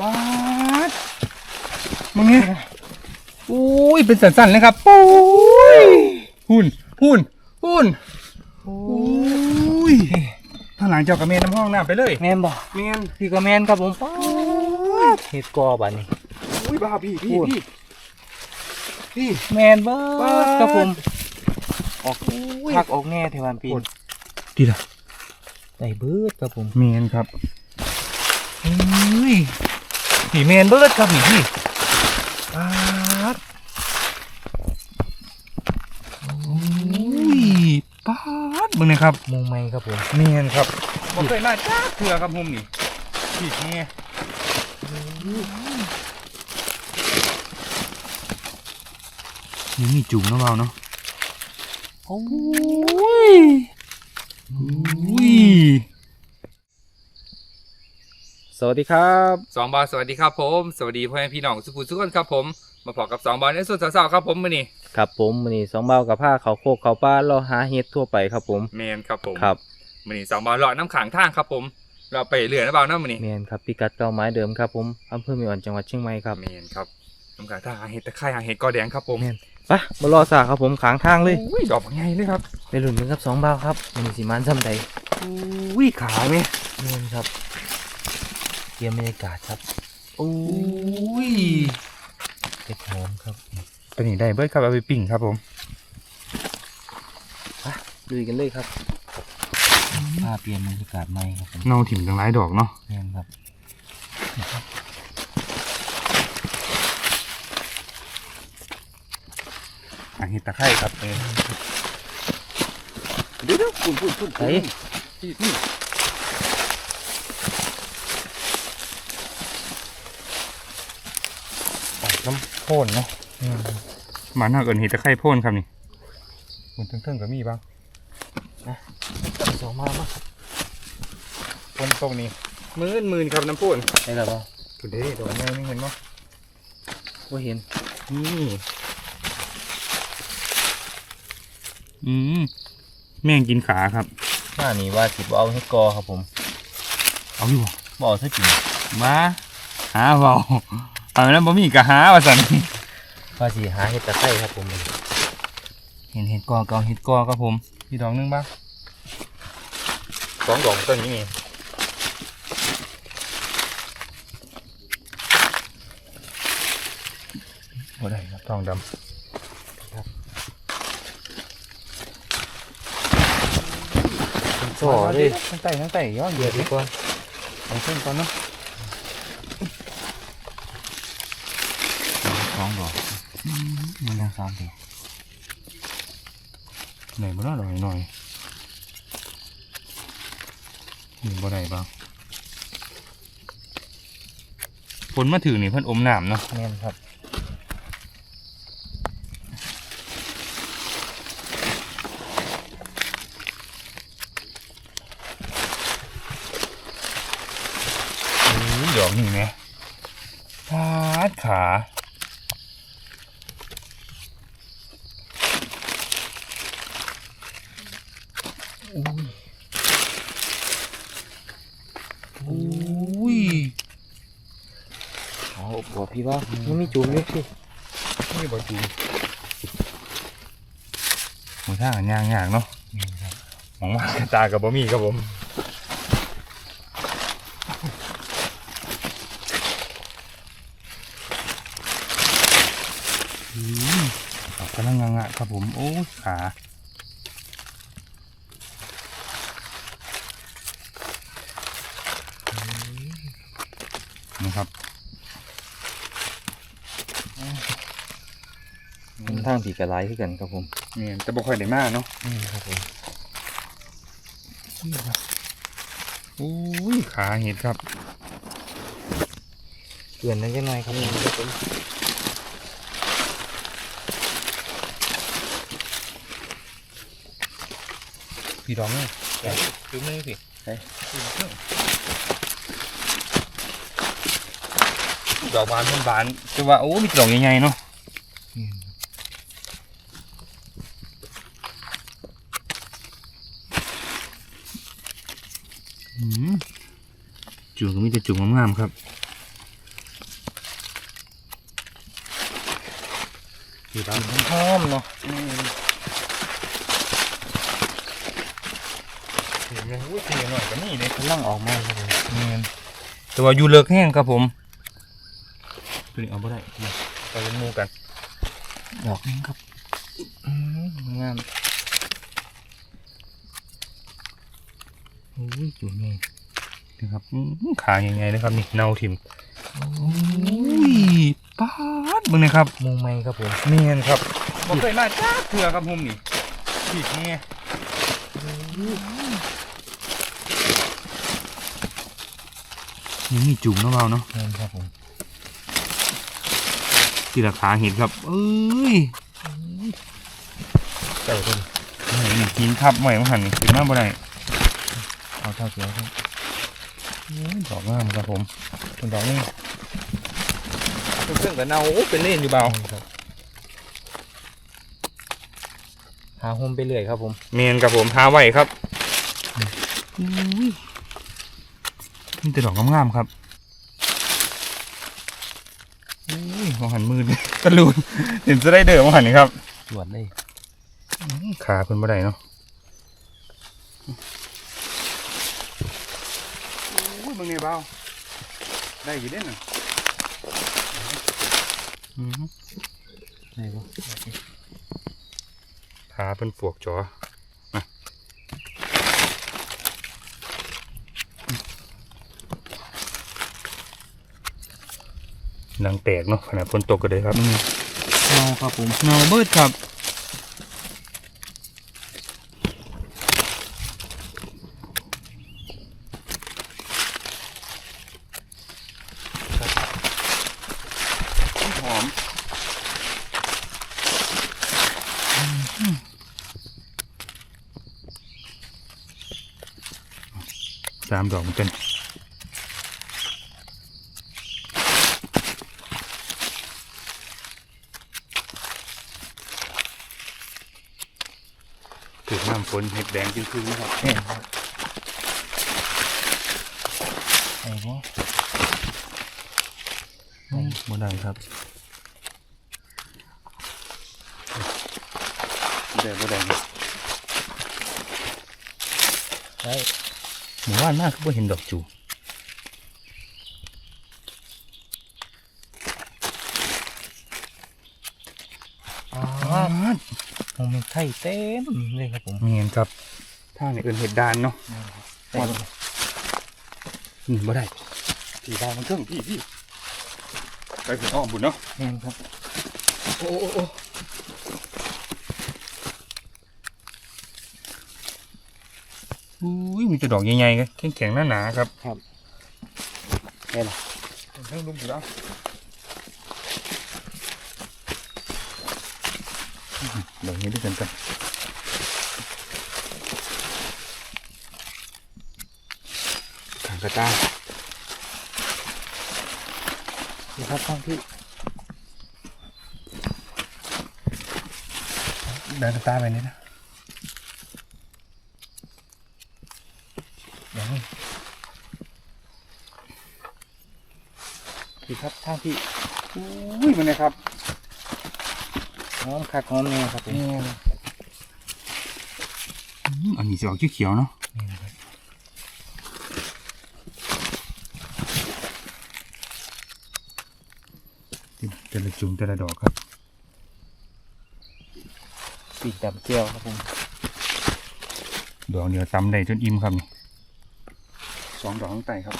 ป๊าดมึงไงอุ้ยเป็นสันๆเลยครับปุ้ยหุ่นหุ่นหุ่นอุ้ยทางหลังเจ้ากระเมนน้ำห้องน้ำไปเลยแมนบ่เมนพี่ก็แมนครับผมป๊าดเห็ดกอบัดนี้อุ้ยบ้าพี่พี่พูดพี่พี่แมนเบิป๊าดดครับผมออกพักออกแน่เทวันปีพูนดดีละได้เบิดครับผมเมนครับอุ้ ยผีเมนเบิร์ดครับนี่พี่ป๊าดอุ้ยป๊าดมึงเนี่ยครับมุงไม้ครับผมเนียนครับผมเคยมาจ้าเถื่อครับผมนี่ผีแง่ยังมีจุ่มนะเราเนาะโอ้ยอุ้ย สวัสดีครับสองบอลสวัสดีครับผม สวัสดีพ่อแม่พี่น้องสุขุมสุขนครับผม มาพอกับสองบอลในส่วนสาวๆครับผมมื่อนี้ครับผมมื้อนี้สองเบากับผ้าเขาโคกเขาป้าเราหาเห็ดทั่วไปครับผมเมนครับผมครับมื่อนี้สองบอลเลาะน้ำขังทางครับผม เราไปเรือนะเบานะมื่อนี้แมนครับพิกัดเก้าไม้เดิมครับผมอำเภอเมีอ่อนจังหวัดเชียงใหม่ครับเมนครับน้ำขังทางหาเห็ดตะไคร้หาเห็ดกอแดงครับผมแม่นไปมารอสาครับผมขางทางเลยอุ้ยดอกไงเลยครับไปหลุนกันครับสองเบาครับมันนี้สิมันซ้ำใดอุ้ยขาไหมแม่นครับ เยี่ยมบรรยากาศครับอุ้ยเห็ดหอมครับตัวนี้ได้เบิร์ดครับเอาไปปิ้งครับผมลุยกันเลยครับพาเปลี่ยนบรรยากาศใหม่ครับผมเนาถิ่มตั้งหลายดอกเนาะแม่นครับหาเห็ดตะไคร้ครับเออเดี๋ยวเดี๋ยวคุณคุณคุณเฮ้ย พี่พี่ปากน้ำโพ่นเนาะแม่นครับหมาหน้าเกินเห็ดตะไคร้โพ่นครับนี่คุณเทิงๆก็มีบ้างสองมามาครับพ่นตรงนี้มื่นมื่นครับน้ำโพ่นได้แล้วบ่คุณเด้ดอกไงไม่เห็นมั้ยบ่เห็นนี่อืมแม่งกินขาครับหน้านี้ว่าสิบ่เอาเห็ดกอครับผม เอาอยู่บ่บ่เอาซะจริงมาหาเบา เอาแล้วบ่มีกะหาว่าสันว่าสิหาเห็ดตะไคร้ครับผม เห็นเห็ดกอเกาเห็ดกอครับผมมีดอกหนึงบ้างสองดอกต้นนี้นี่บ่ได้ครับทองดำโซ่เลยทั้งไต่ทั้งไต่ย้อนเดือดดีกว่าเอาเส้นก่อนเนาะสองดอกมันยังสามดอกไหนบ่น่าหน่อยหน่อยนี่ บ่ได้บ้างฝนมาถึงนี่เพิ่นอมน้ำเนาะแม่นครับอุ้ยดอกนี่ไหมพาดขา อุ้ย เอาบ่พี่ ว่ามันมีจุ่มอยู่พี่นี่บอจูหมูท่ากันยางยากเนาะหมองว่ากระตากับบะหมี่ครับผมอืมออกกำลังงางะครับผม โอ้ยขานะครับ มัน ทางผีกระไรขึ้นกันครับผมเนี่ยจะบ่ค่อยได้มากเนาะนี่ครับผมอุ้ยขาเห็ดครับเกลือนนั่นจังหน่อยครับครับผมพี่ดองเนี่ยคือไม่สิดอกบานมันบานแต่ว่าโอ้มีดอกใหญ่ๆเนาะ จุ่มก็มีแต่จุ่มงามๆครับสีดำหอมเนาะเห็นไหมอุ้ยเห็นหน่อยก็นี่เลยกำลังออกมาครับผมเนียนแต่ว่าอยู่เลิกแห้งครับผมตัวนี้เอาไม่ได้นี่ไปเล่นหมูกันดอกนึงครับอืมงาม โอ้ยจุ่มนี่นะครับอืมขายังไงนะครับนี่เนาถิ่มโอ้ยป๊าดมึงนะครับมุงไม้ครับผมเนียนครับผมเคยมาจ้าเถื่อครับผมนี่ผิดไงยังมีจุ่มเนาะเราเนาะเงินครับผมที่ราคาเห็นครับ เอ้ยเจ้าต้นนี่กินทับใหม่มาหันนี่ขึ้นมาบ่ได้ เอาเท่าเขียวครับโอ้ยดอกงามครับผมเป็นดอกนี่เป็นเครื่องกับเนาโอ้เป็นเล่นอยู่เบาครับหาโฮมไปเรื่อยครับผมเมียนกับผมหาไว้ครับอุ้ยนี่แต่ดอกงามๆครับอุ้ยมองหันมือตะลุนเห็นจะได้เด้อมองหันนี่ครับตรวจเลยขาเพิ่นบ่ได้เนาะโอ้ย มึงไงเบาได้อยู่เด้น่ะอือไหนบ่ขาเพิ่นปวกจอมานังแตกเนาะขนาดฝนตกก็ได้ครับเงาครับผมเงาเบิดครับ ดอกเหมันเป็นถูกน้ำฝนเห็ดแดงจริงๆนะครับแม่นครับไหนบ่อืมบ่ได้ครับบ่ได้บ่ได้นะได้ หมู่บ้านมากคือบ่เห็นดอกจูอ๋ออ้าโฮมไข่เต็มเลยครับผมเมียนครับทางนี้เอิ้นเห็ดดานเนาะได้อืมบ่ได้พี่ดานมันเครื่องพี่พี่ไปถึงอ้อมบุญเนาะแม่นครับ โอ้โอ้ อ้อุ้ยมีแต่ดอกใหญ่ๆครับแข็งๆหนาๆครับได้ละเพิ่งลุกอยู่แล้วดอกนี้ด้วยกันกันขางกระตานี่ครับข้างที่เดินกระตาไปนี่นะ เดี๋ยวนี่นี่ ครับข้างที่อุ้ยมันนะครับหอมคักหอมแน่ครับผมอันนี้จะออกเขียวๆเนาะแม่นครับแต่ละจุ่มแต่ละดอกครับปีกดำเจียวครับผมดอกเดียวตำได้จนอิ่มครับนี่สองดอกข้างใต้ครับ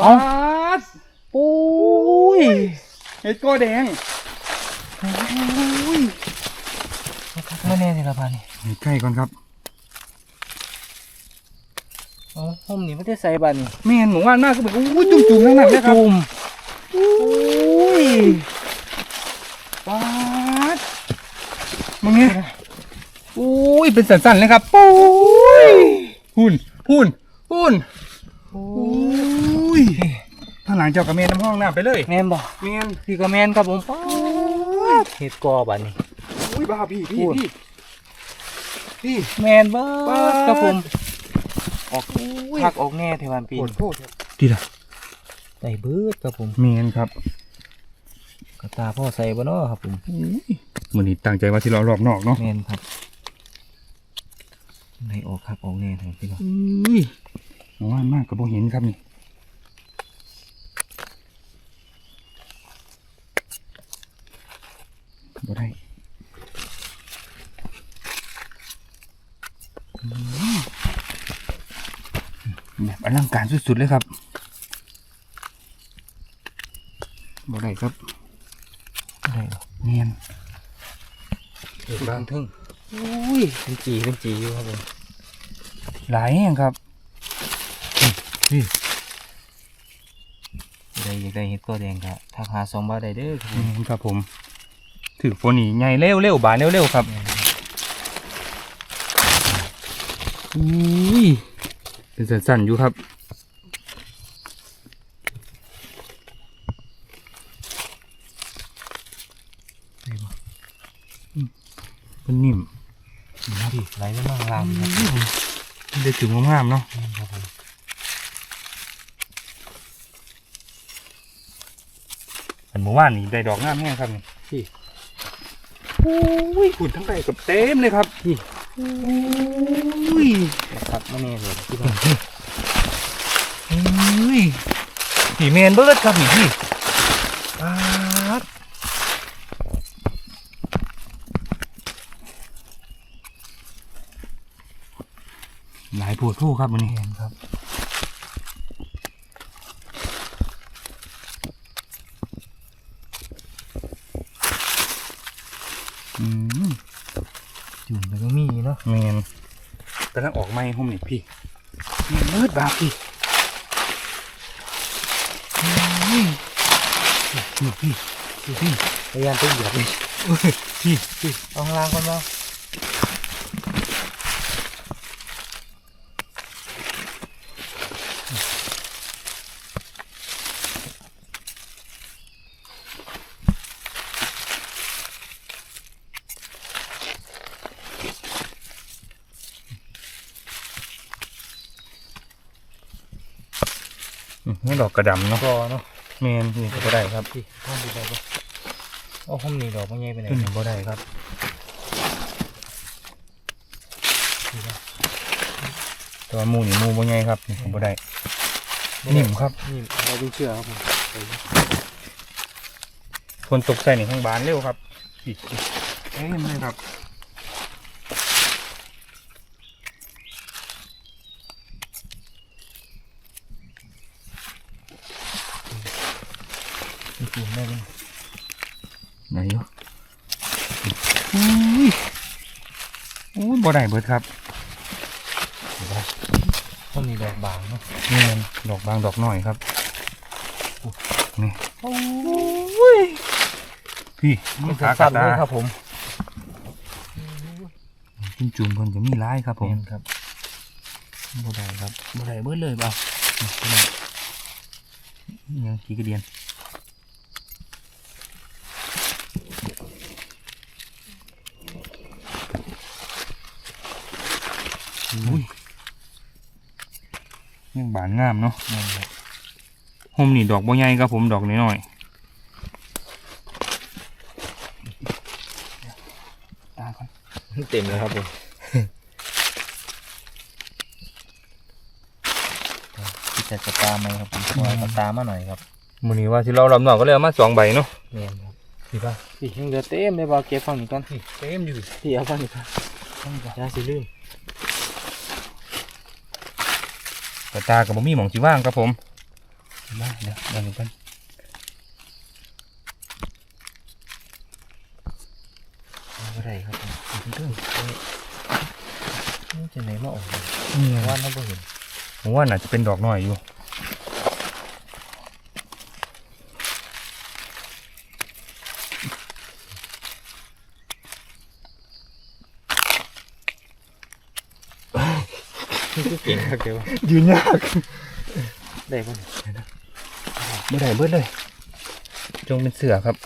เอ้าดปุ้ยเห็ดโก้แดงไม่แน่เลยละพานี่ให้ใกล้ก่อนครับเอาผมนี่ไม่ได้ใส่บัตรนี่แม่นหมูว่านมากก็แบบอุ้ยจุ่มจุ่มๆทั้งนั้นเลยครับจุ่มอุ้ยปาดมึงเนี่ยอุ้ยเป็นสันๆเลยครับปุ้ยหุ่นหุ่นหุ่นอุ้ยทางหลังเจ้ากระเมนน้ำห้องน้ำไปเลยแมนบ่เมนพี่ก็แมนครับผมป๊าดเห็ดกอบัตรนี่อุ้ยบ้าพี่พี่พูดพี่พี่แมนเบิป๊าดดครับผมออกพักออกแน่เทวันปีโคตรโทษดีละใส่เบิดครับผมเมียนครับกระตาพ่อใส่บ่เนาะครับผมมือนี้ตั้งใจว่าที่เรารอบนอกเนาะแม่นครับในออกครับออกแน่ครับพี่น้องอุ้ยเอาว่านมากกับโบเห็นครับนี่ บ่ได้อืมแบบอลังการสุดๆเลยครับบ่ได้ครับได้หรอเนียนบางทึ่งอุ้ยเป็นจีเป็นจีอยู่ครับผมหลายแห่งครับได้อยากได้เห็ดตัวแดงครับถ้าหาสองบาทได้เด้อครับผมนี่ครับผม ถือโฟนี่ใหญ่เร็วเร็วๆบานเร็วเร็วๆครับอุ้ยเป็นสั่นๆอยู่ครับได้บ่เป็นนิ่มมาดิไหลไปมั่งลามครับได้ถึงงามๆเนาะครับผมอันเมื่อวานนี่ได้ดอกงามแห้งครับนี่พี่ อุ้ยขุนทั้งใบกับเต็มเลยครับพี่อุ้ยครับไม่แน่เลยที่บ้านอุ้ยผีเมนเบิร์ดครับนี่พี่ปาดหลายปวดผู้ครับวันนี้เห็นครับ อืม จุ่มแล้วก็มีเนาะ เมนก ไงอมเห้องนี่พี่มันเบิร์ดบาพี่อุ้ยพี่พี่พี่พี่พยายามตัวเหยียบเลยพี่พี่เอาข้างล่างก่อนเนา ดอกกระดำเนาะก็เนาะเมนนี่ก็ได้ครับพี่ห้องดีได้ปะเอาห้องนี้ดอกมันใหญ่ไปไหนขึ้นก็ได้ครับแตัวาหมูนี่หมูบ่ใหญ่ครับนี่ผมบ่ได้นิ่มครับนี่เราดูเชื่อครับผมคนตกใส่ในข้างบ้านเร็วครับพี่เอ้ยไม่ครับ มีจุ่มได้ไหม ไหนอยู่อุ้ยอุ้ยบ่ได้เบิดครับห้องนี้ดอกบางเนาะนี่มันดอกบางดอกน้อยครับนี่โอ้ยพี่มันนี่ขาขากสัระบเลตายครับผมจิ้มจุ่มเพิ่นก็มีร้ายครับผมแม่นครับบ่ได้ครับบ่ได้เบิดเลยเปล่านี่นี่ยังกี่กระเดียนอุ้ยยังบานงามเนาะแม่นครับห่มนี่ดอกบ่ใหญ่ครับผมดอกน้อยๆตาก่อนเต็มเลยครับผมพี่จัดกระตาไหมครับผมวางกระตามาหน่อยครับมื้อนี้ว่าสิเราลำหนอกก็เลยเอามาสองใบเนาะแม่นครับพี่ป่ะพี่ยังเหลือเต็มเลยบ่าวเก็บฝั่งนี้ก่อนพี่เต็มอยู่พี่เอาฝั่งนี้ครับอย่าสิลืม แต่ตากับบ่มีหมองสีว่างครับผมมาเดี๋ยวเดี๋ยวกันอะไรครับผมเรื่องจะไหนมาออกเลยนี่ว่าว่าเราบ่เห็นผมว่าน่าจะเป็นดอกน้อยอยู่ นี่คือเก่งครับเดี๋ยวยืนยากได้ป่ะไม่ได้เบิดเลย จงเป็นเสือครับ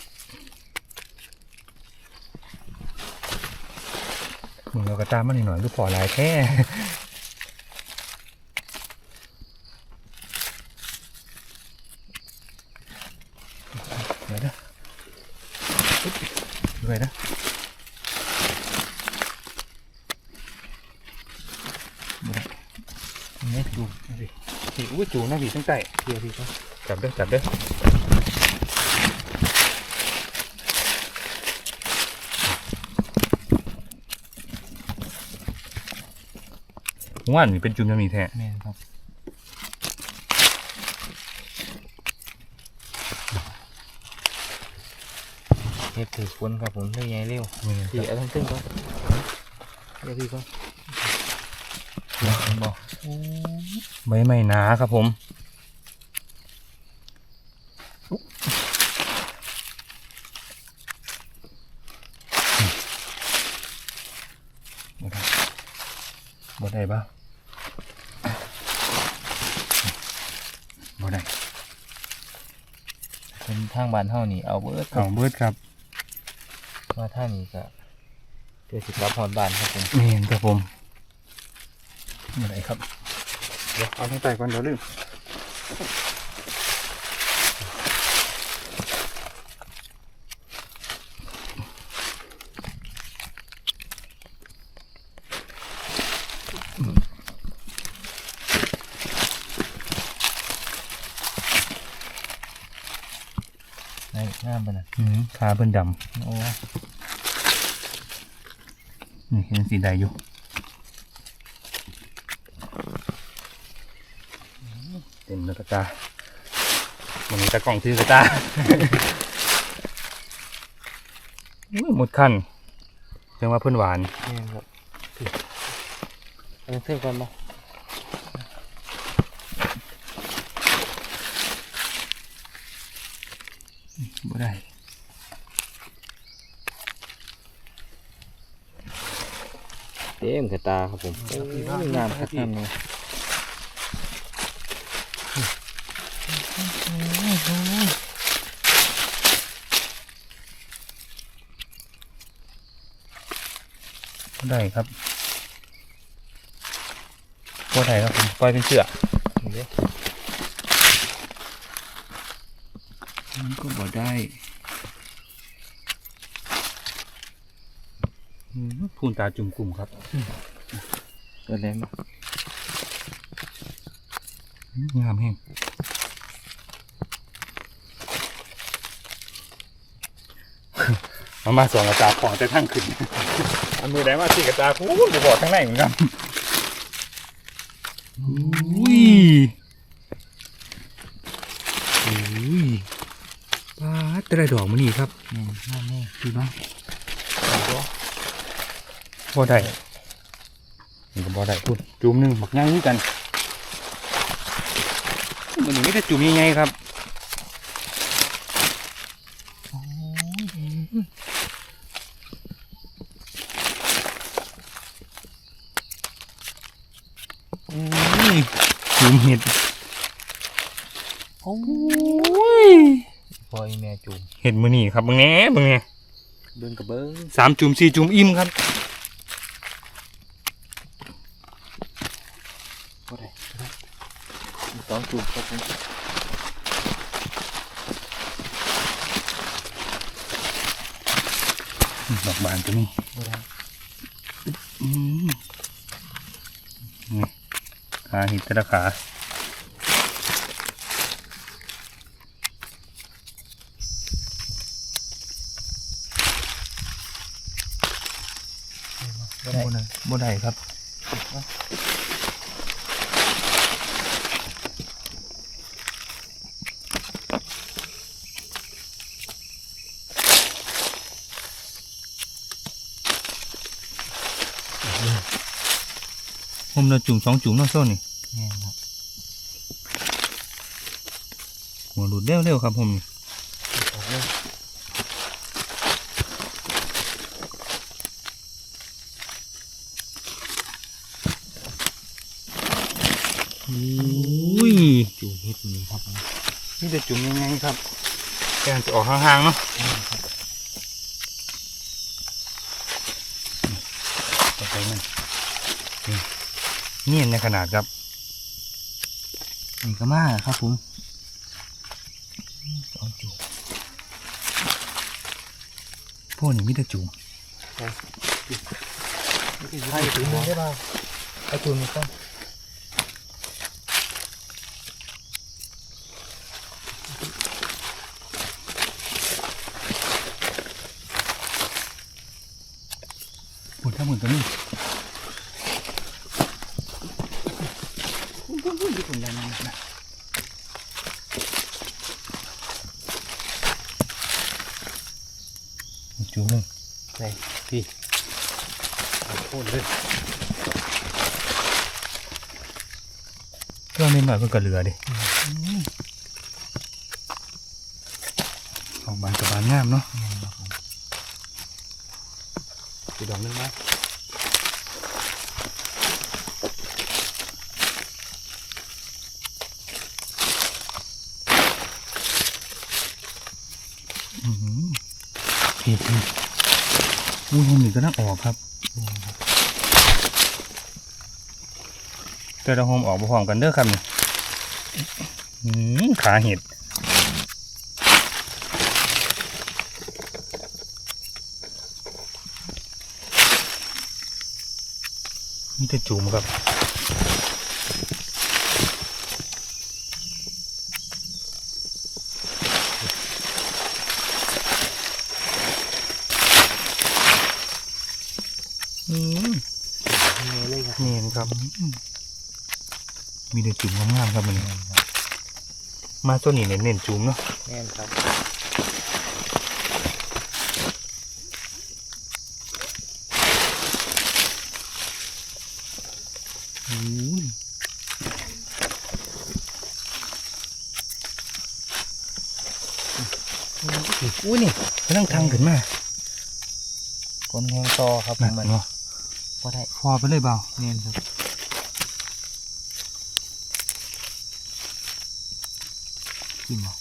มึงเราก็ตามมาหน่อยๆคือพอหลายแค่ เนี่ยดู พี่อุ้ยจูนะพี่ตั้งแต่เดี๋ยวพี่ก็จับเด้อจับเด้อว่านนี่เป็นจุ่มจะมีแท้แม่นครับเฮ็ดถือคนครับผมได้ไงเร็วนี่พี่เอาทั้งตึ้งก่อนเดี๋ยวพี่ก็เห็น บ่ใบไม่หนาครับผมบ่ได้บ่ได้ปะบ่ได้เป็นทางบ้านเฮานี่เอาเบิดคขรัอบงเบิร์ดครับ มาทางนี้ก็เดี๋ยวสิกลับฮอดบ้านครับผมนี่เห็นครับผม บ่ได้ครับ เดี๋ยวเอาตั้งแต่ก่อนเดี๋ยวลืมในงามปานนั้นอืมขาเพิ่นดโอ้ำนี่เห็นสีใดอยู่ เต็มแล้วกระตามันมีตะกล่องซื้อกระตาอุ้ยหมดขั้นเรียกว่าเพื่อนหวานแม่นครับพี่เอาทั้งตึ้งก่อนบ่บ่ได้เต็มกระตาครับผมโอ้ยงามครับงามเลย บ่ได้ครับบ่ได้ครับผมปล่อยเป็นเสือนี่เด้มันก็บ่ได้อืมพูนตาจุ่มกลุ่มครับเกิดแรงบ่อืมงามแห้ง มามาสองกระตาของแต่ทั้งขึ้น อันมือไหนมาสี่กระตาโอ้ยจะบอกทั้งในเหมือนกันอุ้ยอุ้ยปลาตะไดดอกมันนี่ครับแม่นงามแน่ดีมากบ่ได้นี่ก็บ่ได้พูดจุ่มหนึ่งบักง่ายนี่กันมันนี่ไม่ได้จุ่มยังไงครับ อุ้ยจุ่มเห็ดโอ้ย พออีแม่ จูมเห็ดมือนี่ครับมึงแง่มึงแง่เบิ่งกับเบิ่งสามจุ่มสี่จุ่มอิ่มครับบ่ได้มีสองจูมครับผมดอกบานตัวนี้บ่ได้อืมนี่ขาหิดแต่ละขาบ่ได้ บ่ได้ครับผมเราจุ่มสองจุ่มเนอกโซ่นี่แม่นครับหัวหลุดเร็วๆครับผมนี่ ออกเลย อุ้ยจูมเฮ็ดนี่ครับผมนี่จะจุ่มยังไงครับแกจะออกห่างๆเนาะต่อไปมันนี่เนียนในขนาดครับนี่ก็มาครับผมสองจูมพวกนี้มิได้จุ่มให้ถึงได้ป่ะไอ้จูมนี่ต้อง ทั้งหมดตัวนี้ พุ่งพุ่งพุ่งอยู่ผมยังนะอีกจุ่มหนึ่งใส่พี่โคตรเลยก็นิดหน่อยเพื่อกระเหลือดิออกบานกับบานงามเนาะสีดอกนึงไหม อือหือพี่พี่ อุ้ยหนึ่งก็น่าออกครับ แต่เราโฮมออกพร้อมกันเด้อครับนี่ขาเห็ดนี่จะจุ่มครับ อืม เงยเลยครับ เนียนครับ มี แต่จุ่มงามๆครับมันมาตัวนี้เน้นๆจุ่มเนาะแม่นครับอุ้ยอุ้ยนี่กำลังทางขึ้นมาคนแหงต่อครับผนั่มนมันเนาะก็ได้พอไปเลยเบาแม่นครับ ขึ้นมา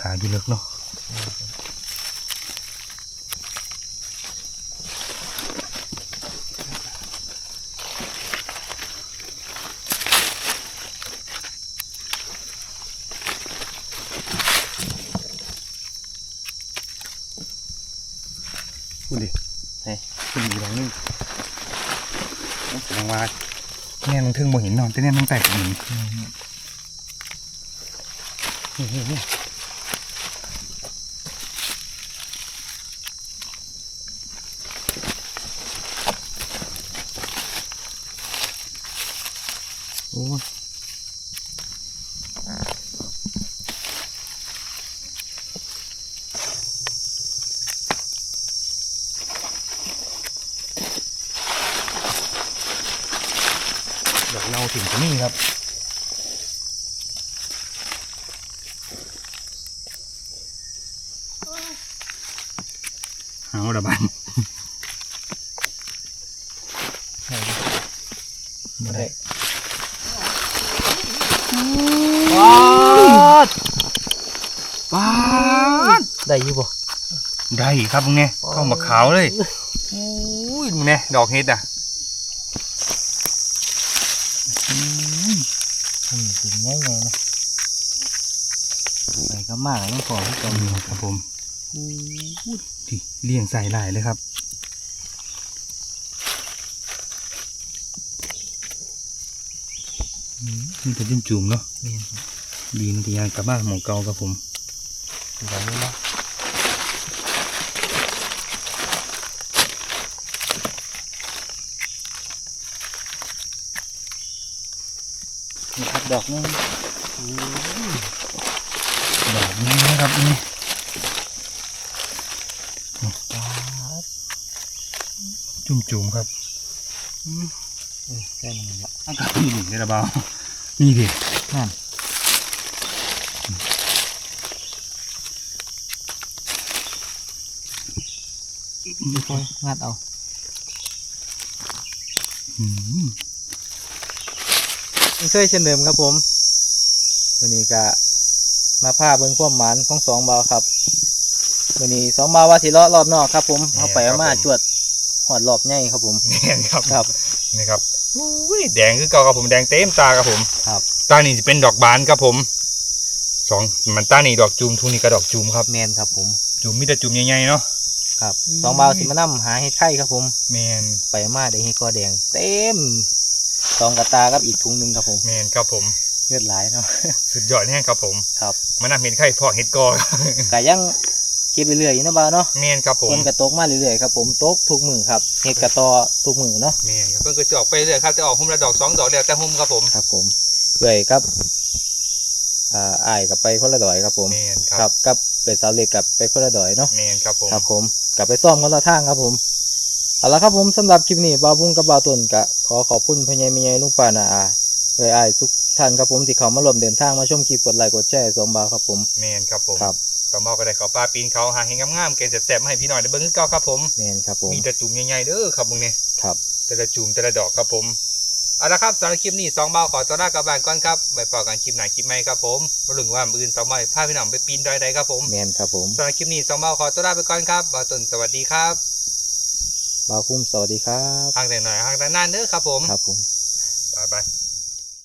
ขาอยู่ลึกเนาะพูดดิเฮ้ยขึ้นอีกหลังนึงต้องแสดงว่าแน่นทึ่งบ่เห็นนอนแต่แน่นตั้งแต่หินนี่นี่นี่ โอ้ยดอกเน่าถึงตัวนี้ครับ เอาระบาน บ่ได้ ว้าดว้าด ได้อยู่บ่ ได้ครับมึงเนี่ยเข้ามาขาวเลยอุ้ยมึงเนี่ยดอกเห็ดอะอืมอืมถึงง่ายๆนะใส่ก็มากยังพอที่ตรจะงมีนี้ครับผมที่เลี้ยงใส่ลายเลยครับอืมนี่จะจิ้มจุ่มเนาะแม่นครับดีมันจะยางกลับบ้านหมองเก่าครับผมดอกนี้เนาะนี่ครับ ดอกนึงดอกนี้นะครับนี่ว้าวจุ่มจุ่มๆครับเออได้มันละอากาศนี่ดิระเบานี่ดินั่นค่อยๆงัดเอา อืม เคยเช่นเดิมครับผมวันนี้ก็มาพาเบิ่งความหมานของสองเบาครับวันนี้สองเบาว่าสิเลาะรอบนอกครับ ผมเอาไปเอามาจวดหอดรอบใหญ่ครับผมนี่ครับครับ นี่ครับอุ้ยแดงคือเก่าครับผมแดงเต็มตาครับผมครับตานี่จะเป็นดอกบานครับผมสองมันตานี่ดอกจูมทุนี่ก็ดอกจูมครับแมนครับผม จูมมีแต่จูมใหญ่ๆเนาะครับสองเบาสิมานํหาเห็ดไข่ครับผม แมนไปเอามาได้เห็ดกอแดงเต็ม สองกระตากับอีกถุงหนึ่งครับผม แมนครับผมเลือดหลายเนาะสุดยอดแห้งครับผมครับมันน่าเห็นไข่พอเห็ดกอก็ยังเก็บเรื่อยๆอยู่นะบ่าวเนาะเมนครับผมฝนกระตกมาเรื่อยๆครับผมตกทุกมือครับเห็ดกระตอทุกมือเนาะเมนครับเพิ่นก็จะออกไปเรื่อยครับจะออกหุ่มละดอกสองดอกเดียวแต่หุ่มครับผมครับผมเอื่อยครับอ่าอ้ายกับไปคนละดอยครับผมเมนคครัรับบกับเกิดสาวเล็กกับไปคนละดอยเนาะเมนครับผมครับผมกลับไปซ่อมคนละทางครับผม เอาละครับผมสำหรับคลิปนี้บาวบุ้งกับบาวตุนกะขอขอบคุณพอใหญายมีใหญ่ลุงป่านาอาเอ้ยอ้ายทุกท่านครับผมที่เขามาร่วมเดินทางมาชมคลิปกดไลค์กดแชร์สองบาวครับผมเมนครับผมครับสมบอกก็ได้ขอปลาปีนเขาหางเห็นงามๆเกณฑ์แสบๆมาให้พี่หน่อยได้เบิ่งคือเก่าครับผมแมนครับผมมีแต่จุ่มใหญ่ๆเด้อครับมึงเนี่ยครับแต่ละจุ่มแต่ละดอกครับผมเอาละครับสำหรับคลิปนี้สองเบาขอตัวลากลับบ้านก่อนครับไปฝากกันคลิปไหนคลิปใหม่ครับผมมาลึงว่ามืออื่นสองเบาพาพี่น้องไปปีนดอยใดครับผมแมนครับผมสำหรับคลิปนี้สองเบาขอตัวลาไปก่อนครับบาวตุนสวัสดีครับ บาวคุ้มสวัสดีครับห่างแต่หน่อยห่างแต่นานเด้อครับผมครับผมบ๊ายบาย